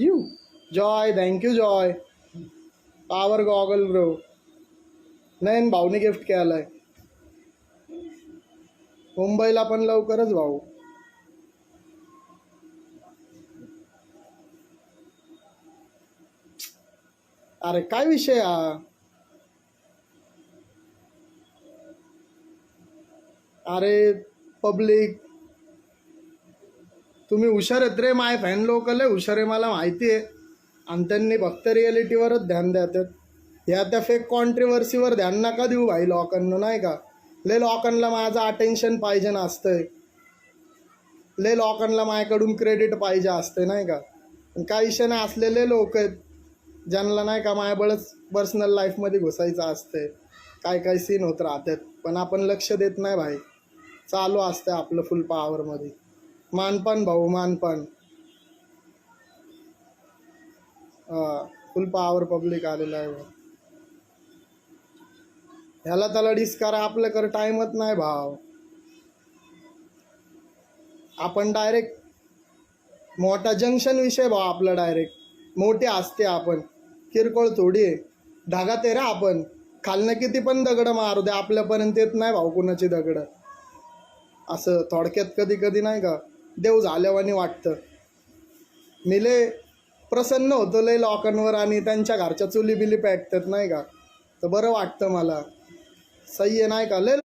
You Joy thank you Joy power goggle bro नाही भाऊने gift केलाय. मुंबईला पण लवकरच भाऊ. अरे काय विषय हा? अरे पब्लिक तुम्ही हुशार आहेत रे माय फॅन लोकल आहे हुशार आहे मला माहिती आहे. आणि त्यांनी फक्त रिॲलिटीवरच ध्यान देतात. ह्या त्या फेक कॉन्ट्रिवर्सीवर ध्यान नका देऊ भाई लोकांना नाही का? ले लॉकनला माझं अटेन्शन पाहिजे ना असतंय. ले लॉकनला माझ्याकडून क्रेडिट पाहिजे असते नाही का? पण काही विषय नाही असलेले लोक आहेत ज्यांना नाही का माझ्याबळच पर्सनल लाईफमध्ये घुसायचं असते काय काय सीन होत राहतात. पण आपण लक्ष देत नाही भाई. चालू असतं आपलं फुल पॉवरमध्ये मानपान भाऊ मानपान. फुल पॉवर पब्लिक आलेलं आहे भाऊ. ह्याला त्याला डिस करा कर टाइमच नाही भाव आपण डायरेक्ट मोठा जंक्शन विषय भाव आपला डायरेक्ट मोठे असते आपण. किरकोळ थोडी आहे. ढगात आहे रे आपण. खालनं किती पण दगड मारू दे आपल्यापर्यंत येत नाही भाऊ कुणाची दगड. असं थोडक्यात कधी कधी नाही का? देव झाल्यावानी वाटतं. मी लय प्रसन्न होतो लय लोकांवर आणि त्यांच्या घरच्या चुली बिली पेटतात नाही का? तर बरं वाटतं मला. सही आहे नाही का? लय